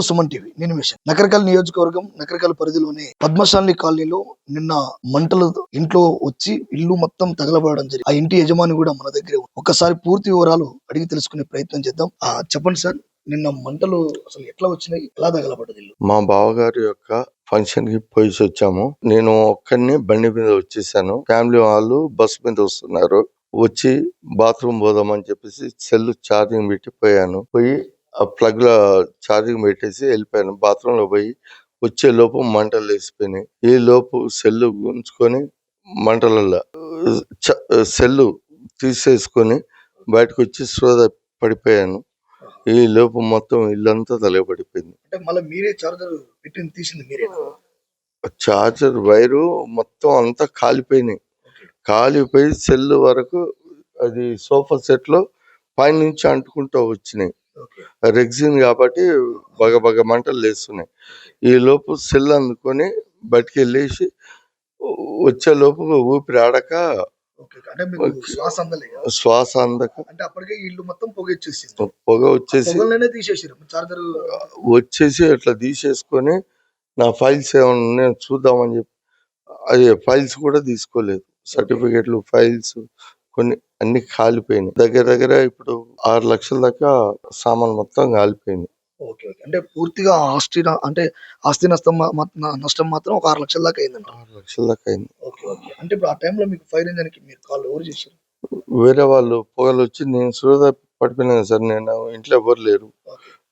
To Suman TV. నేను machine. Nakrekal నియోజకవర్గం నకరకల్ పరిధిలోని పద్మశాలి కాలనీలో నిన్న మంటలు ఇంట్లో వచ్చి ఇల్లు మొత్తం తగలబడడం జరిగింది. ఆ ఇంటి యజమాని కూడా మన దగ్గరే ఒకసారి ఒక్కసారి పూర్తి వివరాలు అడిగి తెలుసుకునే ప్రయత్నం చేద్దాం. ఆ చెప్పండి సార్ నిన్న మంటలు అసలు ఎట్లా వచ్చినాయి? ఎలా తగలబడ్డది ఇల్లు? మా బావగారి యొక్క ఫంక్షన్కి పోయేసి వచ్చాము. నేను ఒక్కడిని బండి మీద వచ్చేసాను. ఫ్యామిలీ వాళ్ళు బస్ మీద వస్తున్నారు. వచ్చి బాత్రూమ్ పోదామని చెప్పేసి సెల్ ఛార్జింగ్ పెట్టి పోయాను పోయి ఆ ప్లగ్లో ఛార్జింగ్ పెట్టేసి వెళ్ళిపోయాను. బాత్రూమ్లో పోయి వచ్చే లోపు మంటలు లేచిపోయినాయి. ఈ లోపు సెల్ గుంజుకొని మంటలలో సెల్ తీసేసుకొని బయటకు వచ్చి శ్రోధ పడిపోయాను. ఈ లోపు మొత్తం ఇల్లంతా తలగబడిపోయింది అంటే మళ్ళీ మీరే చార్జర్ పెట్టింది తీసింది మీరే? చార్జర్ వైరు మొత్తం అంతా కాలిపోయినాయి. కాలిపోయి సెల్ వరకు అది సోఫా సెట్లో పైనుంచి అంటుకుంటూ వచ్చినాయి. రెగ్జిన్ కాబట్టి బగ బగ మంటలు లేస్తున్నాయి. ఈ లోపు సెల్ అందుకొని బయటికి వెళ్ళేసి వచ్చే లోపు ఊపిరి ఆడక ఓకే. అంటే మీకు శ్వాస అందలే కదా? శ్వాస అందక అంటే అప్పటికే ఇల్లు మొత్తం పొగెచ్చేసింది పొగ వచ్చేసి పొగలనే తీసేసారు చార్జర్ వచ్చేసి అట్లా తీసేసుకొని నా ఫైల్స్ ఏమైనా ఉన్నాయో చూద్దామని చెప్పి అది ఫైల్స్ కూడా తీసుకోలేదు. సర్టిఫికెట్లు ఫైల్స్ కొన్ని అన్ని కాలిపోయినాయి. దగ్గర దగ్గర ఇప్పుడు ఆరు లక్షల దాకా సామాన్ మొత్తం కాలిపోయింది ఓకే ఓకే. అంటే పూర్తిగా ఆస్తి అంటే ఆస్తి నష్టం నష్టం మాత్రం ఒక ఆరు లక్షల దాకా అయిందంట. ఆరు లక్షల దాకా అయింది. Okay okay. అంటే ఇప్పుడు ఆ టైంలో మీకు ఫైర్ ఇంజన్కి మీరు కాల్ ఎవరు చేశారు? వేరే వాళ్ళు పొగలు వచ్చి నేను సురద పడిపోయినాను సార్ నేను ఇంట్లో ఎవరు లేరు.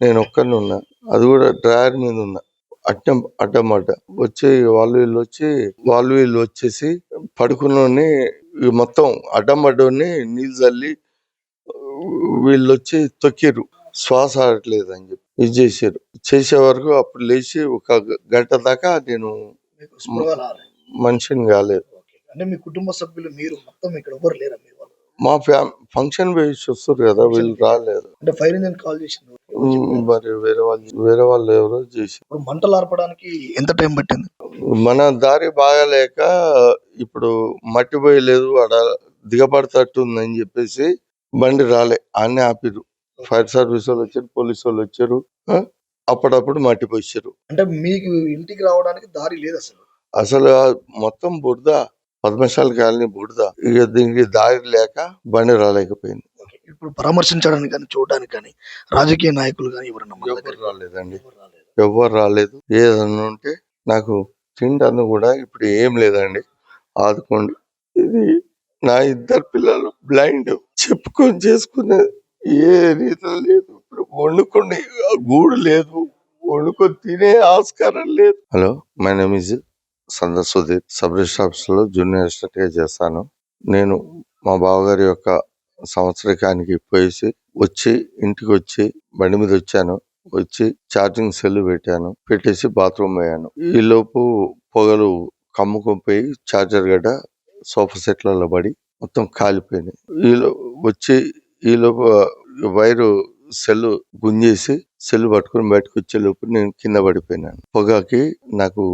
నేను ఒక్కరిని ఉన్నా. అది కూడా డ్రైవర్ మీద ఉన్నా. అడ్డం అడ్డమాట వచ్చి వాళ్ళు వీళ్ళు వచ్చి వాళ్ళు వీళ్ళు వచ్చేసి పడుకున్నోని ఈ మొత్తం అడ్డం అడ్డోని నీళ్ళు చల్లి వీళ్ళు వచ్చి తొక్కిరు శ్వాస ఆడట్లేదు అని చెప్పి ఇది చేశారు చేసే వరకు అప్పుడు లేచి ఒక గంట దాకా నేను. మనిషిని కాలేదు. అంటే మీ కుటుంబ సభ్యులు మీరు మొత్తం ఇక్కడ ఎవరు లేరా మీరు? మా ఫ్యామ్ ఫంక్షన్ వేసి వస్తారు కదా వీళ్ళు రాలేదు. అంటే ఫైర్ ఇంజన్ కాల్ చేసింది మరి వేరే వాళ్ళు వేరే వాళ్ళు ఎవరో చేసి. ఇప్పుడు మంటలు ఆర్పడానికి ఎంత టైం పట్టింది? మన దారి బాగాలేక ఇప్పుడు మట్టి పోయలేదు ఆడ దిగబడతట్టు ఉందని చెప్పేసి బండి రాలే. అన్నీ ఆపిరు ఫైర్ సర్వీస్ వాళ్ళు వచ్చారు పోలీసు వాళ్ళు వచ్చారు ఆ? అప్పుడప్పుడు మట్టి పోసారు అంటే మీకు ఇంటికి రావడానికి దారి లేదు అసలు? అసలు ఆ మొత్తం బురద పద్మశాల కాలనీ బురద ఇక దీనికి దారి లేక బండి రాలేకపోయింది. ఇప్పుడు పరామర్శించడానికి కానీ చూడడానికి కానీ రాజకీయ నాయకులు కానీ ఎవరు రాలేదండి. ఎవరు రాలేదు. ఏదన్నా ఉంటే నాకు తింటాను కూడా ఇప్పుడు ఏం లేదండి. ఆదుకోండి. ఇది నా ఇద్దరు పిల్లలు బ్లైండ్ చెప్పుకొని చేసుకునే ఏ రీతిలో లేదు. ఇప్పుడు వండుకొని గూడు లేదు. వండుకొని తినే ఆస్కారం లేదు. హలో మై నేమ్ ఇస్ సంద సుధీర్ సబ్ రిజిస్టర్లో జూనియర్ అసిస్టెంట్గా చేస్తాను. నేను మా బావగారి యొక్క సంవత్సరకానికి పోయేసి వచ్చి ఇంటికి వచ్చి బండి మీద వచ్చాను. వచ్చి ఛార్జింగ్ సెల్ పెట్టాను. పెట్టేసి బాత్రూమ్ పోయాను ఈ లోపు పొగలు కమ్ముకొని పోయి ఛార్జర్ గడ్డ సోఫా సెట్లలో పడి మొత్తం కాలిపోయినాయి ఈలో వచ్చి ఈలోపు వైరు సెల్ గుంజేసి సెల్ పట్టుకొని బయటకు వచ్చేలోపు నేను కింద పడిపోయినాను. పొగకి నాకు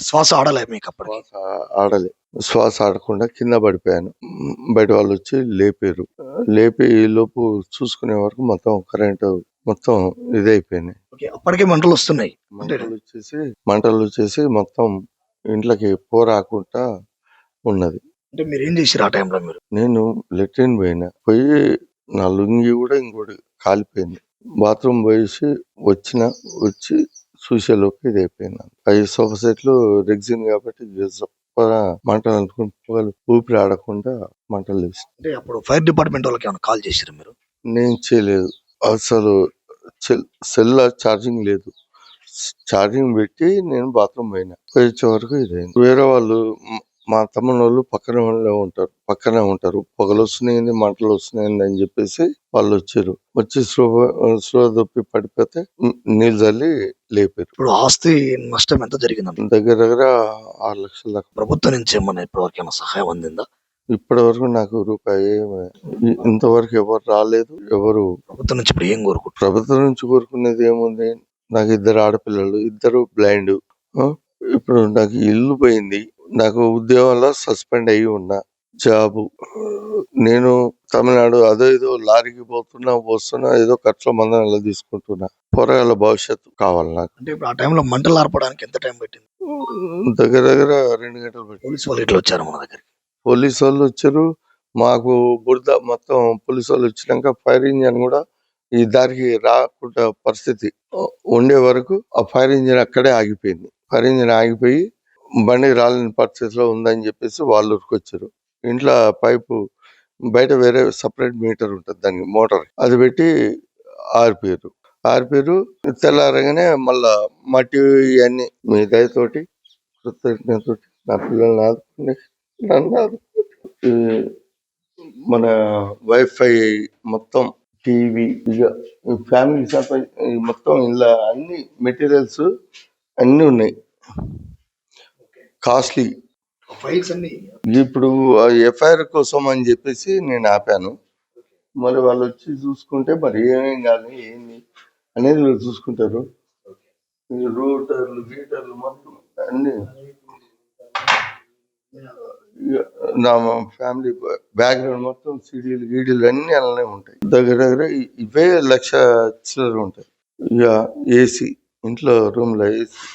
శ్వాస ఆడలే మీకు శ్వాస ఆడలే. శ్వాస ఆడకుండా కింద పడిపోయాను. బయట వాళ్ళు వచ్చి లేపారు. లేపి ఈ లోపు చూసుకునే వరకు మొత్తం కరెంట్ మొత్తం ఇదైపోయినాయి. అప్పటికే మంటలు వస్తున్నాయి. మంటలు వచ్చేసి మంటలు వచ్చేసి మొత్తం ఇంట్లోకి పోరాకుండా ఉన్నది. అంటే మీరు ఏం చేసారు ఆ టైంలో మీరు? నేను లెట్రిన్ పోయినా. పోయి నా లుంగి కూడా ఇంకోటి కాలిపోయింది. బాత్రూమ్ పోయేసి వచ్చిన వచ్చి చూసేలోపు ఇది అయిపోయింది అవి సోఫా సెట్లు రెగ్జిన్ కాబట్టి మంటలు అనుకుని పొగలు ఊపిరి ఆడకుండా మంటలు లేచి అంటే అప్పుడు ఫైర్ డిపార్ట్మెంట్ వాళ్ళకి ఏమైనా కాల్ చేశారు మీరు? నేను చేయలేదు. అసలు సెల్ ఛార్జింగ్ లేదు. ఛార్జింగ్ పెట్టి నేను బాత్రూమ్ పోయినా. పోయించే వరకు ఇదైంది. వేరే వాళ్ళు మ- వాళ్ళు పక్కన వాళ్ళే ఉంటారు. పక్కనే ఉంటారు. పొగలు వస్తున్నాయండి మంటలు వస్తున్నాయండి అని చెప్పేసి వాళ్ళు వచ్చారు వచ్చి స్లో స్లో దొప్పి పడిపోతే నీళ్ళు చల్లి లేపారు. ఇప్పుడు ఆస్తి నష్టం ఎంత జరిగిందండి? దగ్గర దగ్గర ఆరు లక్షల దాకా. ప్రభుత్వం నుంచి ఏమన్నా ఇప్పటివరకు ఏమైనా సహాయం అందిందా? ఇప్పటి వరకు నాకు రూపాయి ఇంతవరకు ఎవరు రాలేదు. ఎవరు ప్రభుత్వం నుంచి ఇప్పుడు ఏం కోరుకుంటున్నారు? ప్రభుత్వం నుంచి కోరుకునేది ఏముంది? నాకు ఇద్దరు ఆడపిల్లలు ఇద్దరు బ్లైండ్. ఇప్పుడు నాకు ఇల్లు పోయింది. నాకు ఉద్యోగంలో సస్పెండ్ అయ్యి ఉన్నా. జాబు. నేను తమిళనాడు అదో ఏదో లారీకి పోతున్నా వస్తున్నా ఏదో ఖర్చుల మందం ఇలా తీసుకుంటున్నా. పొరగాల భవిష్యత్తు కావాలి నాకు. అంటే ఇప్పుడు ఆ టైంలో మంటలు ఆర్పడానికి ఎంత టైం పట్టింది? దగ్గర దగ్గర రెండు గంటలు పట్టి పోలీసు వాళ్ళు ఇట్లా వచ్చారు మన దగ్గరికి? పోలీసు వాళ్ళు వచ్చారు. మాకు బురద మొత్తం పోలీసు వాళ్ళు వచ్చినాక ఫైర్ ఇంజన్ కూడా ఈ దారికి రాకుండా పరిస్థితి. ఉండే వరకు ఆ ఫైర్ ఇంజన్ అక్కడే ఆగిపోయింది. ఫైర్ ఇంజన్ ఆగిపోయి బండి రాలేని పరిస్థితిలో ఉందని చెప్పేసి వాళ్ళు ఉరికొచ్చారు ఇంట్లో పైపు బయట వేరే సపరేట్ మీటర్ ఉంటుంది దానికి మోటార్. అది పెట్టి ఆరిపోయారు. ఆరిపోయారు తెల్లారగానే మళ్ళా మట్టి ఇవన్నీ మీ దయతోటి కృతజ్ఞతతోటి నా పిల్లల్ని ఆదుకుని నన్ను ఆదుకుని ఈ మన వైఫై మొత్తం టీవీ ఇక ఫ్యామిలీ మొత్తం ఇలా అన్ని మెటీరియల్స్ అన్నీ ఉన్నాయి. కాస్ట్లీ. ఫైల్స్ అన్ని. ఇప్పుడు ఎఫ్ఐఆర్ కోసం అని చెప్పేసి నేను ఆపాను. మరి వాళ్ళు వచ్చి చూసుకుంటే మరి ఏమేం కాదు ఏంది అనేది వీళ్ళు చూసుకుంటారు. ఈ రూటర్లు గీటర్లు మొత్తం అన్ని. నా ఫ్యామిలీ బ్యాక్గ్రౌండ్ మొత్తం సీడీలు గీడీలు అన్ని అలానే ఉంటాయి. దగ్గర దగ్గర ఇవే లక్ష చిల్లర ఉంటాయి. ఇక ఏసీ ఇంట్లో రూమ్లో ఏసీ.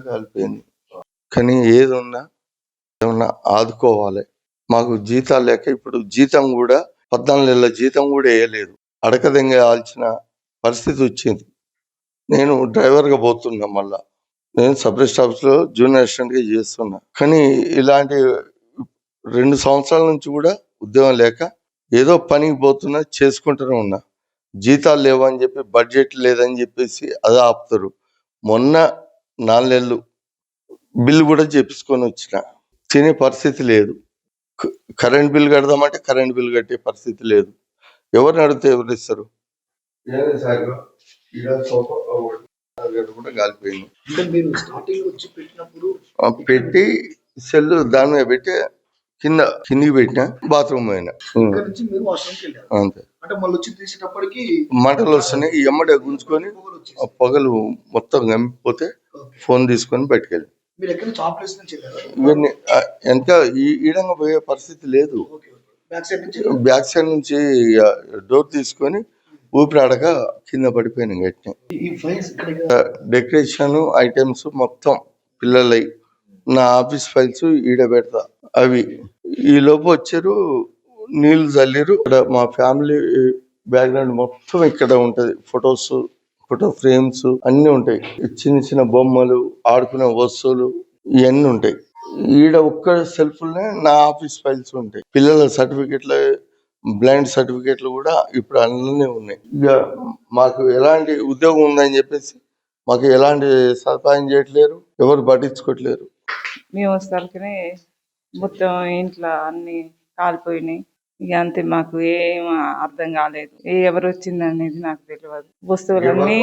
కాలిపోయింది. కానీ ఏది ఉన్నా ఏమన్నా ఆదుకోవాలి. మాకు జీతాలు లేక ఇప్పుడు జీతం కూడా పద్నాలుగు నెలల జీతం కూడా వేయలేదు. అడకదంగా ఆల్చిన పరిస్థితి వచ్చింది. నేను డ్రైవర్గా పోతున్నా మళ్ళా. నేను సబ్ స్టాఫ్స్లో జూనియర్ అసిస్టెంట్గా చేస్తున్నా. కానీ ఇలాంటి రెండు సంవత్సరాల నుంచి కూడా ఉద్యోగం లేక ఏదో పనికి పోతున్నా చేసుకుంటూనే ఉన్నా. జీతాలు లేవని చెప్పి బడ్జెట్ లేదని చెప్పేసి అది ఆపుతారు. మొన్న నాలుగు నెలలు బిల్లు కూడా చేపించుకొని వచ్చిన. తినే పరిస్థితి లేదు. కరెంట్ బిల్ కడదామంటే కరెంట్ బిల్ కట్టే పరిస్థితి లేదు. ఎవరిని అడిగితే ఎవరు ఇస్తారు? కూడా కాలిపోయింది అంటే మీరు స్టార్టింగ్ వచ్చి పెట్టినప్పుడు ఆ పెట్టి సెల్ దాని మీద పెట్టి కింద కిందికి పెట్టిన బాత్రూమ్ పోయినా అంతే. మంటలు వస్తున్నాయి. ఈ ఎమ్మడే గుంజుకొని పొగలు వచ్చేసాయి. ఆ పొగలు మొత్తం గంపిపోతే ఓకే. ఫోన్ తీసుకొని బయటకెళ్ళి మీరు ఎక్కడి ఇవన్నీ ఈ ఈడంగా పోయే పరిస్థితి లేదు. బ్యాక్ సైడ్ నుంచి డోర్ తీసుకొని ఊపిరాడక కింద పడిపోయిన గట్టిని ఇక్కడ డెకరేషన్ ఐటమ్స్ మొత్తం పిల్లలై నా ఆఫీస్ ఫైల్స్ ఈడ పెడతా. అవి ఈ లోపు వచ్చారు నీళ్ళు చల్లిరు మా ఫ్యామిలీ బ్యాక్గ్రౌండ్ మొత్తం ఇక్కడ ఉంటది. ఫొటోస్ ఫోటో ఫ్రేమ్స్ అన్ని ఉంటాయి. చిన్న చిన్న బొమ్మలు ఆడుకునే వస్తువులు ఇవన్నీ ఉంటాయి. ఈడ ఒక్క సెల్ఫ్ నా ఆఫీస్ ఫైల్స్ ఉంటాయి. పిల్లల సర్టిఫికెట్లు బ్లైండ్ సర్టిఫికెట్లు కూడా ఇప్పుడు అన్నీ ఉన్నాయి. ఇక మాకు ఎలాంటి ఉద్యోగం ఉందని చెప్పేసి మాకు ఎలాంటి సదుపాయం చేయట్లేరు ఎవరు పట్టించుకోవట్లేరు మేము వచ్చేసరికి మొత్తం ఇంట్లో అన్ని కాలిపోయినాయి. ఇక అంతే మాకు ఏం అర్థం కాలేదు. ఏ ఎవరు వచ్చింది అనేది నాకు తెలియదు వస్తువులన్నీ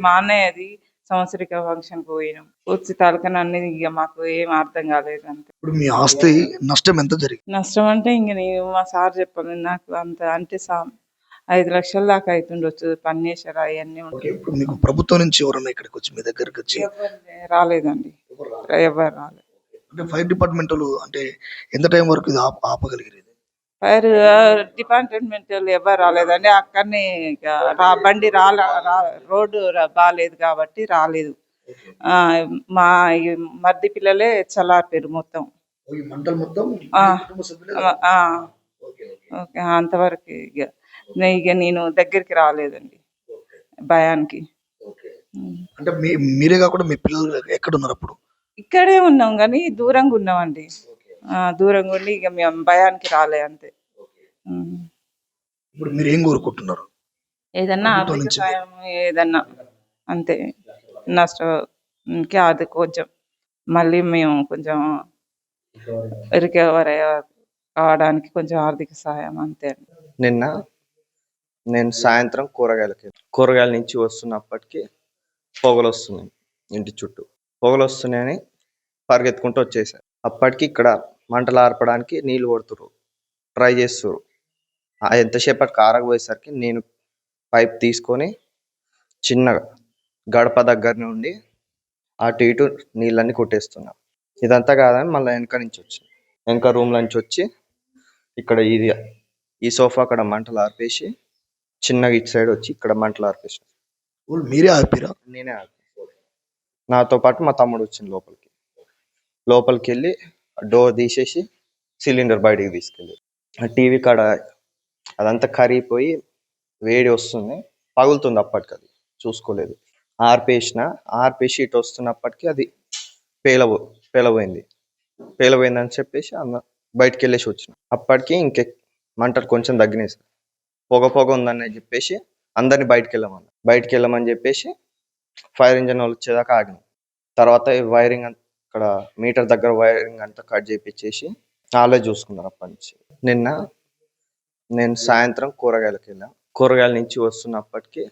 మా అన్నయ్యది సంవత్సరిక ఫంక్షన్ పోయినాం. వచ్చి తలకన అన్ని ఇక మాకు ఏం అర్థం కాలేదు అంతే. ఇప్పుడు మీ ఆస్తి నష్టం ఎంత జరిగింది? నష్టం అంటే ఇంక నేను మా సార్ చెప్పాలి నాకు అంత అంటే సా ఐదు లక్షల దాకా అవుతుండొచ్చు పని చేశారు అవన్నీ ఉంటాయి. ఇప్పుడు మీకు ప్రభుత్వం నుంచి ఎవరన్నా ఇక్కడికి వచ్చి మీ దగ్గరికి వచ్చి? రాలేదండి. ఎవరు రాలేదు? అంటే ఫైర్ డిపార్ట్మెంట్ అంటే ఎంత టైం వరకు ఇది ఆప- ఆపగలిగారు ఫైర్ డిపార్ట్మెంట్ వాళ్ళు ఎవరు రాలేదండి. అక్కడనే రా బండి రాల రోడ్డు బాగాలేదు కాబట్టి రాలేదు. మా మర్ది పిల్లలే చల్లారిపోయారు మొత్తం. ఓకే అంతవరకు ఇక ఇక నేను దగ్గరికి రాలేదండి. భయానికి. అంటే మీరే కాకుండా మీ పిల్లలు ఎక్కడ ఉన్నారు అప్పుడు? ఇక్కడే ఉన్నాం కానీ దూరంగా ఉన్నామండి. దూరంగా ఉండి ఇక మేము భయానికి రాలే అంతే. ఇప్పుడు మీరు ఏం కోరుకుంటున్నారు? ఏదన్నా ఆర్థిక సాయం ఏదన్నా అంతే. నష్టంకి అది కొంచెం. మళ్ళీ మేము కొంచెం రికవర్ కావడానికి కొంచెం ఆర్థిక సహాయం అంతే. నిన్న నేను సాయంత్రం కూరగాయలకి కూరగాయల నుంచి వస్తున్నప్పటికీ పొగలు వస్తున్నాయి ఇంటి చుట్టూ. పొగలు వస్తున్నాయని పరిగెత్తుకుంటూ వచ్చేసాను అప్పటికి ఇక్కడ మంటలు ఆర్పడానికి నీళ్ళు కొడుతురు. ట్రై చేస్తురు. ఆ ఎంతసేపటికి ఆరకపోయేసరికి నేను పైప్ తీసుకొని చిన్నగా గడప దగ్గర నుండి అటు ఇటు నీళ్ళన్నీ కొట్టేస్తున్నా. ఇదంతా కాదని మళ్ళీ వెనక నుంచి వచ్చి వెనక రూమ్ నుంచి వచ్చి ఇక్కడ ఇది ఈ సోఫా అక్కడ మంటలు ఆర్పేసి చిన్నగా ఇటు సైడ్ వచ్చి ఇక్కడ మంటలు ఆర్పేసి మీరే ఆపిరా? నేనే ఆపాను. నాతో పాటు మా తమ్ముడు వచ్చింది లోపలికి. లోపలికి వెళ్ళి డోర్ తీసేసి సిలిండర్ బయటికి తీసుకెళ్ళి. ఆ టీవీ కాడ అదంతా కరిగిపోయి వేడి వస్తుంది. పగులుతుంది అప్పటికి అది చూసుకోలేదు. ఆర్పేసిన ఆర్పేసి ఇటు వస్తున్నప్పటికీ అది పేలబో పేలబోయింది పేలబోయిందని చెప్పేసి అన్న బయటికి వెళ్ళేసి వచ్చిన. అప్పటికి ఇంకె మంటలు కొంచెం తగ్గినాయి సార్. పొగ పొగ ఉందని చెప్పేసి అందరిని బయటికి వెళ్ళమని బయటికి వెళ్ళమని చెప్పేసి ఫైర్ ఇంజన్ వాళ్ళు వచ్చేదాకా ఆగినాం. తర్వాత వైరింగ్ అంతా ఇక్కడ మీటర్ దగ్గర వైరింగ్ అంతా కట్ చేపించేసి వాళ్ళే చూసుకున్నారు అప్పటి నుంచి. నిన్న నేను సాయంత్రం కూరగాయలకు వెళ్ళా కూరగాయల నుంచి వస్తున్నప్పటికీ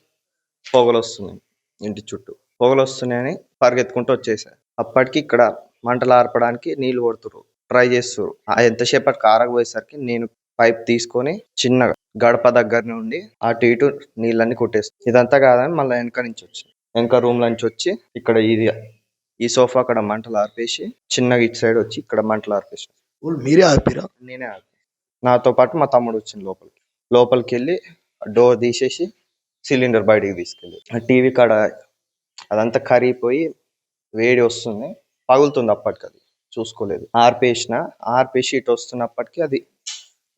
పొగలు వస్తున్నాయి ఇంటి చుట్టూ. పొగలు వస్తున్నాయని పరిగెత్తుకుంటూ వచ్చేసా. అప్పటికి ఇక్కడ మంటలు ఆర్పడానికి నీళ్ళు కొడుతురు ట్రై చేస్తురు ఎంతసేపటికి ఆరకపోయేసరికి నేను పైప్ తీసుకొని చిన్నగా గడప దగ్గర నుండి అటు ఇటు నీళ్ళన్ని కొట్టేస్తాను ఇదంతా కాదని మళ్ళీ వెనక నుంచి వచ్చి వెనక రూమ్ నుంచి వచ్చి ఇక్కడ ఇది ఈ సోఫా అక్కడ మంటలు ఆర్పేసి చిన్నగా ఇటు సైడ్ వచ్చి ఇక్కడ మంటలు ఆర్పేసి మీరే ఆపిరా నేనే ఆపాను. నాతో పాటు మా తమ్ముడు వచ్చింది లోపలికి. లోపలికి వెళ్ళి డోర్ తీసేసి సిలిండర్ బయటికి తీసుకెళ్ళి. ఆ టీవీ కాడ అదంతా కరిగిపోయి వేడి వస్తుంది. పగులుతుంది అప్పటికి అది చూసుకోలేదు. ఆర్పేసిన ఆర్పేసి ఇటు వస్తున్నప్పటికీ అది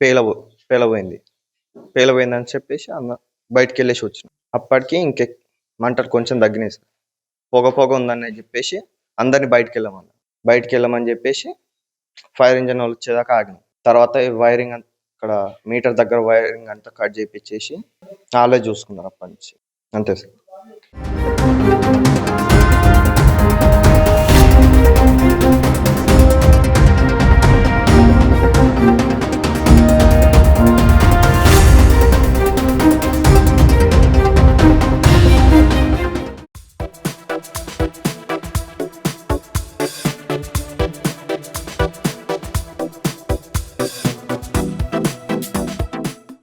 పేలబో పేలబోయింది పేలబోయిందని చెప్పేసి అన్న బయటికి వెళ్ళేసి వచ్చిన. అప్పటికి ఇంకె మంటలు కొంచెం తగ్గినాయి సార్. పొగ పొగ ఉందని చెప్పేసి అందరిని బయటికి వెళ్ళమన్నా బయటికి వెళ్ళమని చెప్పేసి ఫైర్ ఇంజన్ వాళ్ళు వచ్చేదాకా ఆగినాం. తర్వాత వైరింగ్ అక్కడ ఇక్కడ మీటర్ దగ్గర వైరింగ్ అంతా కట్ చేపించేసి వాళ్ళే చూసుకున్నారు అప్పటి నుంచి. అంతే సార్.